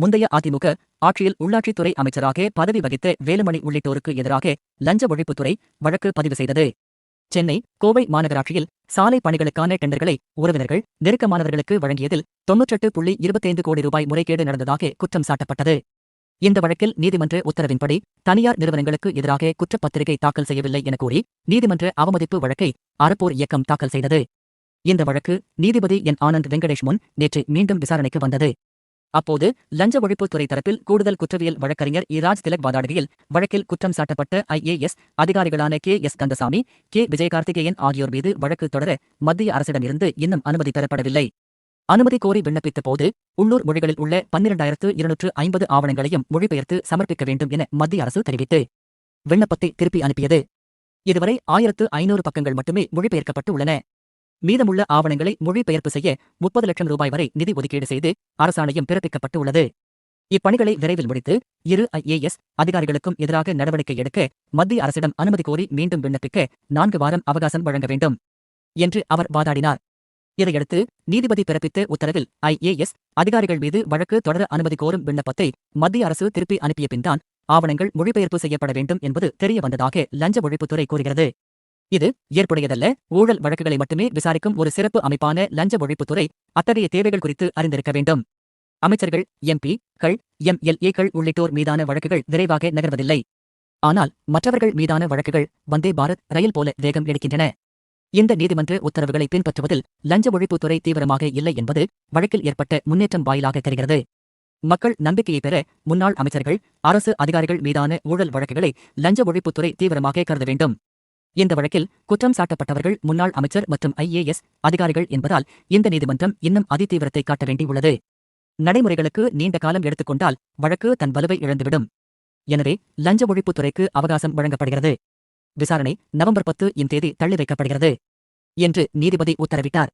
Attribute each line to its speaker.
Speaker 1: முந்தைய அதிமுக ஆட்சியில் உள்ளாட்சித்துறை அமைச்சராக பதவி வகித்த வேலுமணி உள்ளிட்டோருக்கு எதிராக லஞ்ச ஒழிப்புத்துறை வழக்கு பதிவு செய்தது. சென்னை கோவை மாநகராட்சியில் சாலை பணிகளுக்கான டெண்டர்களை உறவினர்கள் நெருக்கமானவர்களுக்கு வழங்கியதில் தொன்னூற்றெட்டு புள்ளி இருபத்தைந்து கோடி ரூபாய் முறைகேடு நடந்ததாக குற்றம் சாட்டப்பட்டது. இந்த வழக்கில் நீதிமன்ற உத்தரவின்படி தனியார் நிறுவனங்களுக்கு எதிராக குற்றப்பத்திரிகை தாக்கல் செய்யவில்லை என கூறி நீதிமன்ற அவமதிப்பு வழக்கை அறப்போர் இயக்கம் தாக்கல் செய்தது. இந்த வழக்கு நீதிபதி என். ஆனந்த் வெங்கடேஷ் முன் நேற்று மீண்டும் விசாரணைக்கு வந்தது. அப்போது லஞ்ச ஒழிப்புத்துறை தரப்பில் கூடுதல் குற்றவியல் வழக்கறிஞர் இராஜ் திலக் வாதாடுகையில் வழக்கில் குற்றம் சாட்டப்பட்ட IAS அதிகாரிகளான K. S. Kandasamy K. Vijayakarthikeyan ஆகியோர் மீது வழக்கு தொடர மத்திய அரசிடமிருந்து இன்னும் அனுமதி பெறப்படவில்லை. அனுமதி கோரி விண்ணப்பித்த போது உள்ளூர் மொழிகளில் உள்ள பன்னிரண்டாயிரத்து இருநூற்று ஐம்பது ஆவணங்களையும் மொழிபெயர்த்து சமர்ப்பிக்க வேண்டும் என மத்திய அரசு தெரிவித்து விண்ணப்பத்தை திருப்பி அனுப்பியது. இதுவரை ஆயிரத்து ஐநூறு பக்கங்கள் மட்டுமே மொழிபெயர்க்கப்பட்டு உள்ளன. மீதமுள்ள ஆவணங்களை மொழிபெயர்ப்பு செய்ய முப்பது லட்சம் ரூபாய் வரை நிதி ஒதுக்கீடு செய்து அரசாணையும் பிறப்பிக்கப்பட்டு உள்ளது இப்பணிகளை விரைவில் முடித்து இரு ஐஏஎஸ் அதிகாரிகளுக்கும் எதிராக நடவடிக்கை எடுக்க மத்திய அரசிடம் அனுமதி கோரி மீண்டும் விண்ணப்பிக்க நான்கு வாரம் அவகாசம் வழங்க வேண்டும் என்று அவர் வாதாடினார். இதையடுத்து நீதிபதி பிறப்பித்த உத்தரவில் ஐஏஎஸ் அதிகாரிகள் மீது வழக்கு தொடர அனுமதி கோரும் விண்ணப்பத்தை மத்திய அரசு திருப்பி அனுப்பிய பின்தான் ஆவணங்கள் மொழிபெயர்ப்பு செய்யப்பட வேண்டும் என்பது தெரிய வந்ததாக லஞ்ச ஒழிப்புத்துறை கூறுகிறது. இது ஏற்புடையதல்ல. ஊழல் வழக்குகளை மட்டுமே விசாரிக்கும் ஒரு சிறப்பு அமைப்பான லஞ்ச ஒழிப்புத்துறை அத்தகைய தேவைகள் குறித்து அறிந்திருக்க வேண்டும். அமைச்சர்கள் எம்பி கள் எம்எல்ஏக்கள் உள்ளிட்டோர் மீதான வழக்குகள் விரைவாக நகர்வதில்லை. ஆனால் மற்றவர்கள் மீதான வழக்குகள் வந்தே பாரத் ரயில் போல வேகம் எடுக்கின்றன. இந்த நீதிமன்ற உத்தரவுகளை பின்பற்றுவதில் லஞ்ச ஒழிப்புத்துறை தீவிரமாக இல்லை என்பது வழக்கில் ஏற்பட்ட முன்னேற்றம் வாயிலாக தெரிகிறது. மக்கள் நம்பிக்கையை பெற முன்னாள் அமைச்சர்கள் அரசு அதிகாரிகள் மீதான ஊழல் வழக்குகளை லஞ்ச ஒழிப்புத்துறை தீவிரமாக கருத வேண்டும். இந்த வழக்கில் குற்றம் சாட்டப்பட்டவர்கள் முன்னாள் அமைச்சர் மற்றும் ஐஏஎஸ் அதிகாரிகள் என்பதால் இந்த நீதிமன்றம் இன்னும் அதிதீவிரத்தை காட்ட வேண்டியுள்ளது. நடைமுறைகளுக்கு நீண்ட காலம் எடுத்துக்கொண்டால் வழக்கு தன் வலுவை இழந்துவிடும். எனவே லஞ்ச ஒழிப்புத்துறைக்கு அவகாசம் வழங்கப்படுகிறது. விசாரணை நவம்பர் பத்து இம் தேதி தள்ளி வைக்கப்படுகிறது. என்று நீதிபதி உத்தரவிட்டார்.